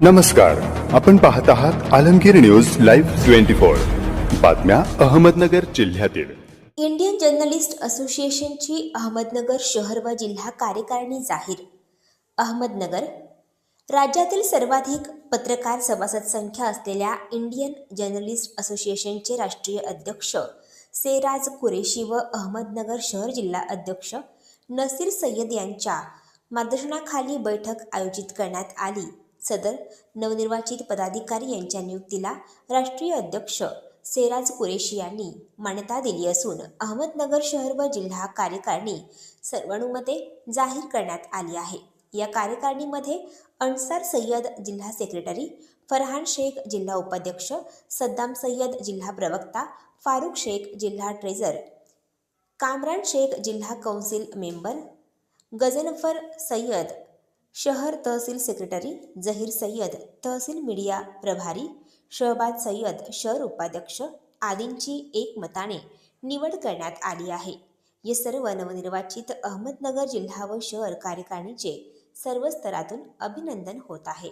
नमस्कार आपण पाहत आहात Alamgir news live twenty four. बातम्या अहमदनगर जिल्ह्यातील. इंडियन जर्नलिस्ट असोसिएशनची अहमदनगर शहर व जिल्हा कार्यकारिणी जाहीर. अहमदनगर राज्यातील सर्वाधिक पत्रकार सभासद संख्या असलेल्या इंडियन जर्नलिस्ट असोसिएशनचे राष्ट्रीय अध्यक्ष सेराज कुरेशी व अहमदनगर शहर जिल्हा अध्यक्ष नसीर सय्यद यांच्या मार्गदर्शनाखाली बैठक आयोजित करण्यात आली. सदर नवनिर्वाचित पदाधिकारी यांच्या नियुक्तीला राष्ट्रीय अध्यक्ष सेराज कुरेशी यांनी मान्यता दिली असून अहमदनगर शहर व जिल्हा कार्यकारिणी सर्वानुमते जाहीर करण्यात आली आहे. या कार्यकारिणीमध्ये अन्सार सय्यद जिल्हा सेक्रेटरी फरहान शेख जिल्हा उपाध्यक्ष सद्दाम सय्यद जिल्हा प्रवक्ता फारुख शेख जिल्हा ट्रेझर कामरान शेख जिल्हा कौन्सिल मेंबर गजनफर सय्यद शहर तहसील सेक्रेटरी जहीर सय्यद तहसील मीडिया प्रभारी शहबाज सय्यद शहर उपाध्यक्ष आदींची एकमताने निवड करण्यात आली आहे. हे सर्व नवनिर्वाचित अहमदनगर जिल्हा व शहर कार्यकारिणीचे सर्व स्तरातून अभिनंदन होत आहे.